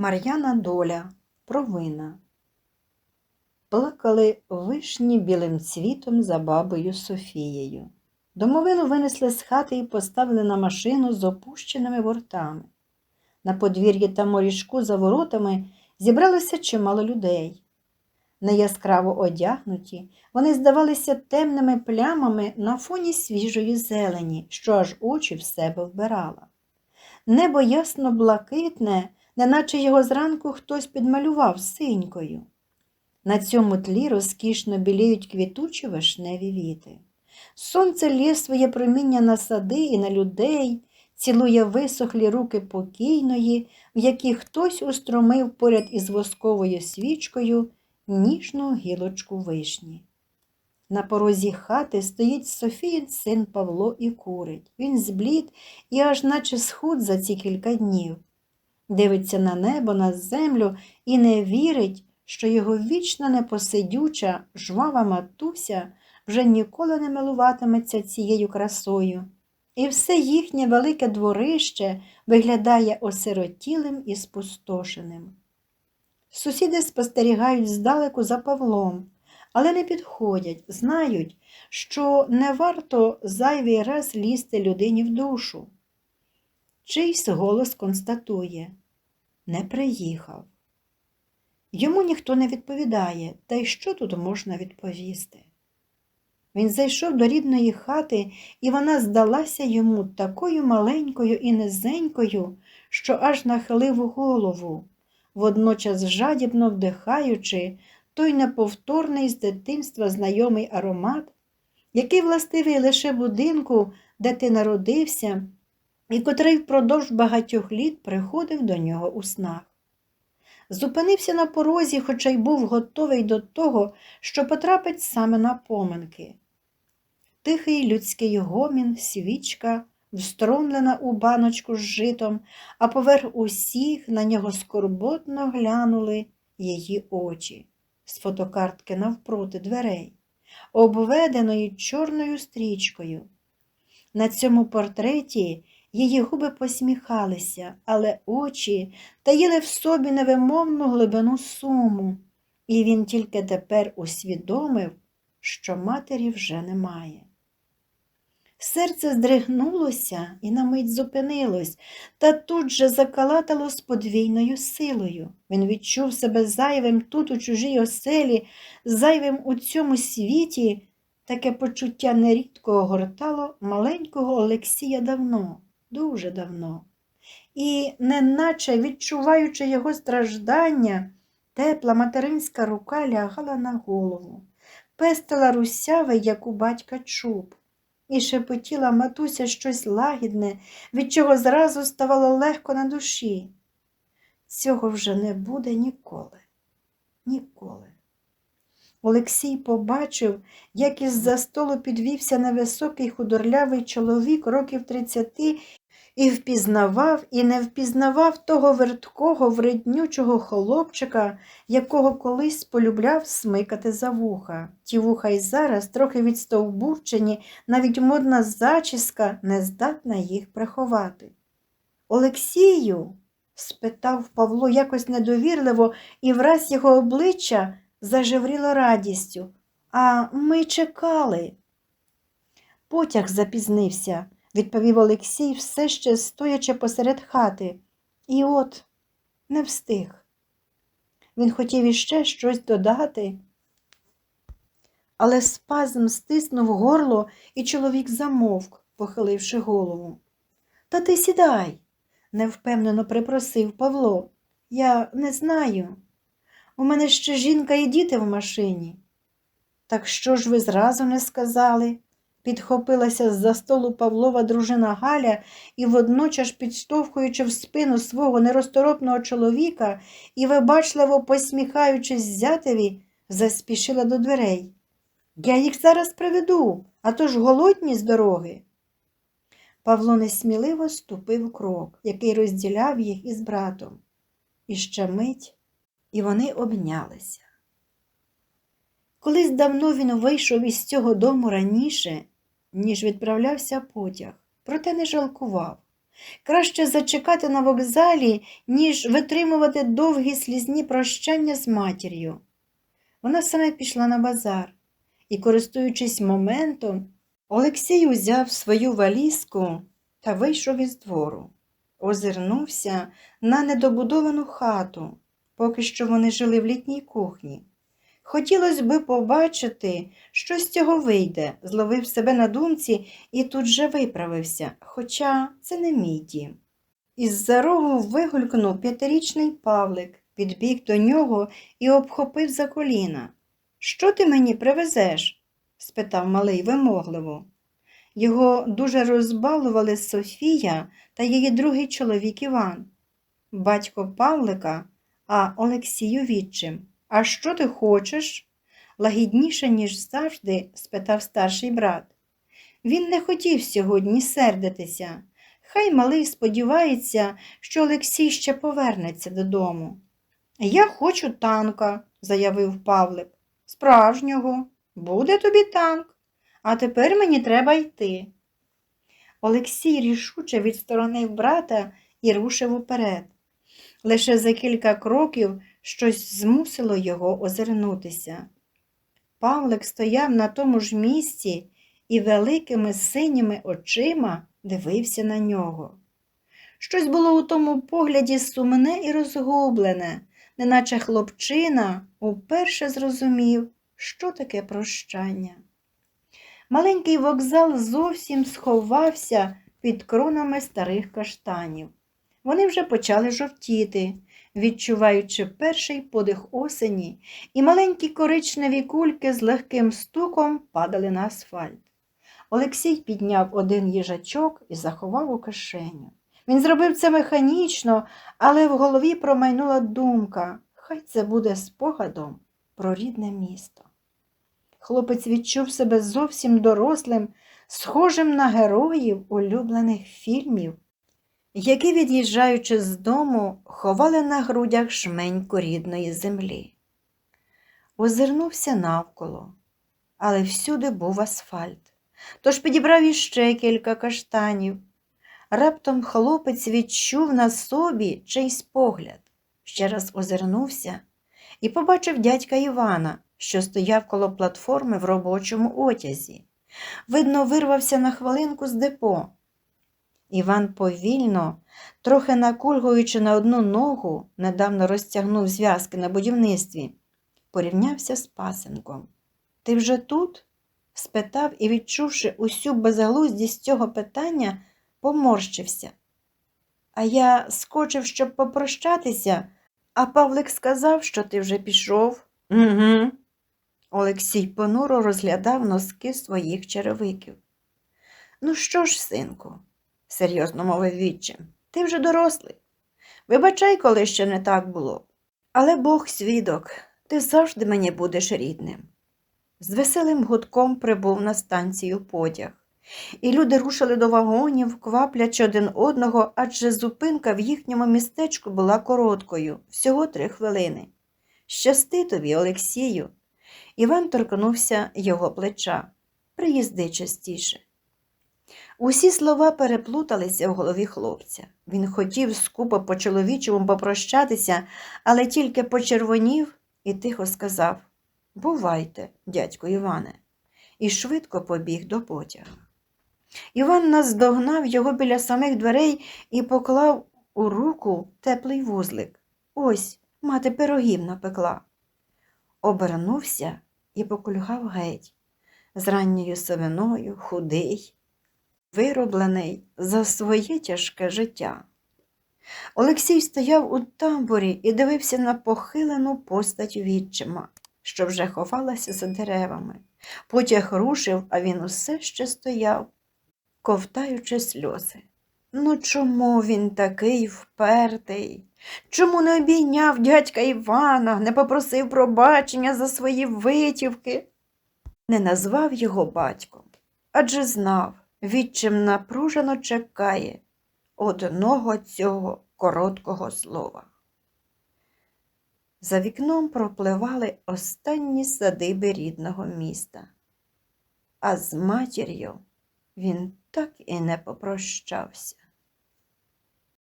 Мар'яна доля провина. Плакали вишні білим цвітом за бабою Софією. Домовину винесли з хати і поставили на машину з опущеними вортами. На подвір'ї та морішку за воротами зібралося чимало людей. Неяскраво одягнуті, вони здавалися темними плямами на фоні свіжої зелені, що аж очі в себе вбирала. Небо ясно блакитне, неначе його зранку хтось підмалював синькою. На цьому тлі розкішно біліють квітучі вишневі віти. Сонце лє своє проміння на сади і на людей, цілує висохлі руки покійної, в які хтось устромив поряд із восковою свічкою ніжну гілочку вишні. На порозі хати стоїть Софіїн син Павло і курить. Він зблід і аж наче схуд за ці кілька днів. Дивиться на небо, на землю і не вірить, що його вічно непосидюча, жвава матуся вже ніколи не милуватиметься цією красою. І все їхнє велике дворище виглядає осиротілим і спустошеним. Сусіди спостерігають здалеку за Павлом, але не підходять, знають, що не варто зайвий раз лізти людині в душу. Чийсь голос констатує не приїхав. Йому ніхто не відповідає, та й що тут можна відповісти? Він зайшов до рідної хати, і вона здалася йому такою маленькою і низенькою, що аж нахилив голову, водночас жадібно вдихаючи той неповторний з дитинства знайомий аромат, який властивий лише будинку, де ти народився, і котрий впродовж багатьох літ приходив до нього у снах. Зупинився на порозі, хоча й був готовий до того, що потрапить саме на поминки. Тихий людський гомін, свічка, встромлена у баночку з житом, а поверх усіх на нього скорботно глянули її очі з фотокартки навпроти дверей, обведеної чорною стрічкою. На цьому портреті її губи посміхалися, але очі таїли в собі невимовну глибину суму, і він тільки тепер усвідомив, що матері вже немає. Серце здригнулося і на мить зупинилось, та тут же закалатало з подвійною силою. Він відчув себе зайвим тут, у чужій оселі, зайвим у цьому світі. Таке почуття нерідко огортало маленького Олексія давно, дуже давно. І, неначе відчуваючи його страждання, тепла материнська рука лягала на голову, пестила русявий, як у батька чуб і шепотіла матуся щось лагідне, від чого зразу ставало легко на душі. Цього вже не буде ніколи, ніколи. Олексій побачив, як із за столу підвівся невисокий худорлявий чоловік років тридцяти і впізнавав, і не впізнавав того верткого, вреднючого хлопчика, якого колись полюбляв смикати за вуха. Ті вуха й зараз, трохи відстовбурчені, навіть модна зачіска не здатна їх приховати. Олексію? спитав Павло якось недовірливо, і враз його обличчя зажевріло радістю. А ми чекали. Потяг запізнився відповів Олексій, все ще стоячи посеред хати. І от не встиг. Він хотів іще щось додати, але спазм стиснув горло, і чоловік замовк, похиливши голову. Та ти сідай, невпевнено припросив Павло. Я не знаю. У мене ще жінка і діти в машині. Так що ж ви зразу не сказали? Підхопилася з-за столу Павлова дружина Галя і, водночас, підштовхуючи в спину свого неросторопного чоловіка і, вибачливо посміхаючись зятеві, заспішила до дверей. Я їх зараз приведу, а то ж голодні з дороги. Павло несміливо ступив крок, який розділяв їх із братом. І ще мить, і вони обнялися. Колись давно він вийшов із цього дому раніше, ніж відправлявся потяг, проте не жалкував. Краще зачекати на вокзалі, ніж витримувати довгі слізні прощання з матір'ю. Вона саме пішла на базар і, користуючись моментом, Олексій узяв свою валізку та вийшов із двору. Озирнувся на недобудовану хату, поки що вони жили в літній кухні. Хотілося би побачити, що з цього вийде, зловив себе на думці і тут же виправився, хоча це не мій дім. Із-за рогу вигулькнув п'ятирічний Павлик, підбіг до нього і обхопив за коліна. Що ти мені привезеш? спитав малий вимогливо. Його дуже розбалували Софія та її другий чоловік Іван, батько Павлика, а Олексію відчим. А що ти хочеш? лагідніше, ніж завжди, спитав старший брат. Він не хотів сьогодні сердитися. Хай малий сподівається, що Олексій ще повернеться додому. Я хочу танка, заявив Павлик. Справжнього. Буде тобі танк. А тепер мені треба йти. Олексій рішуче відсторонив брата і рушив уперед. Лише за кілька кроків щось змусило його озирнутися. Павлик стояв на тому ж місці і великими синіми очима дивився на нього. Щось було у тому погляді сумне і розгублене, неначе хлопчина уперше зрозумів, що таке прощання. Маленький вокзал зовсім сховався під кронами старих каштанів. Вони вже почали жовтіти, відчуваючи перший подих осені, і маленькі коричневі кульки з легким стуком падали на асфальт. Олексій підняв один їжачок і заховав у кишеню. Він зробив це механічно, але в голові промайнула думка хай це буде спогадом про рідне місто. Хлопець відчув себе зовсім дорослим, схожим на героїв улюблених фільмів, які, від'їжджаючи з дому, ховали на грудях шменьку рідної землі. Озирнувся навколо, але всюди був асфальт, тож підібрав іще кілька каштанів. Раптом хлопець відчув на собі чийсь погляд, ще раз озирнувся і побачив дядька Івана, що стояв коло платформи в робочому отязі. Видно, вирвався на хвилинку з депо. Іван повільно, трохи накульгуючи на одну ногу, недавно розтягнув зв'язки на будівництві, порівнявся з пасенком. Ти вже тут? спитав і, відчувши усю безглуздість цього питання, поморщився. А я скочив, щоб попрощатися, а Павлик сказав, що ти вже пішов. Угу. Олексій понуро розглядав носки своїх черевиків. Ну що ж, синку, серйозно мовив відчим, ти вже дорослий. Вибачай, коли ще не так було. Але Бог свідок, ти завжди мені будеш рідним. З веселим гудком прибув на станцію потяг, і люди рушили до вагонів, кваплячи один одного, адже зупинка в їхньому містечку була короткою, всього три хвилини. Щасти тобі, Олексію. Іван торкнувся його плеча. Приїзди частіше. Усі слова переплуталися в голові хлопця. Він хотів скупо по чоловічому попрощатися, але тільки почервонів і тихо сказав Бувайте, дядько Іване, і швидко побіг до потяга. Іван наздогнав його біля самих дверей і поклав у руку теплий вузлик. Ось мати пирогів напекла. Обернувся і покульгав геть, з ранньою сивиною, худий, вироблений за своє тяжке життя. Олексій стояв у тамбурі і дивився на похилену постать відчима, що вже ховалася за деревами. Потяг рушив, а він усе ще стояв, ковтаючи сльози. Ну чому він такий впертий? Чому не обійняв дядька Івана, не попросив пробачення за свої витівки? Не назвав його батьком, адже знав, відчим напружено чекає одного цього короткого слова. За вікном пропливали останні садиби рідного міста, а з матір'ю він так і не попрощався.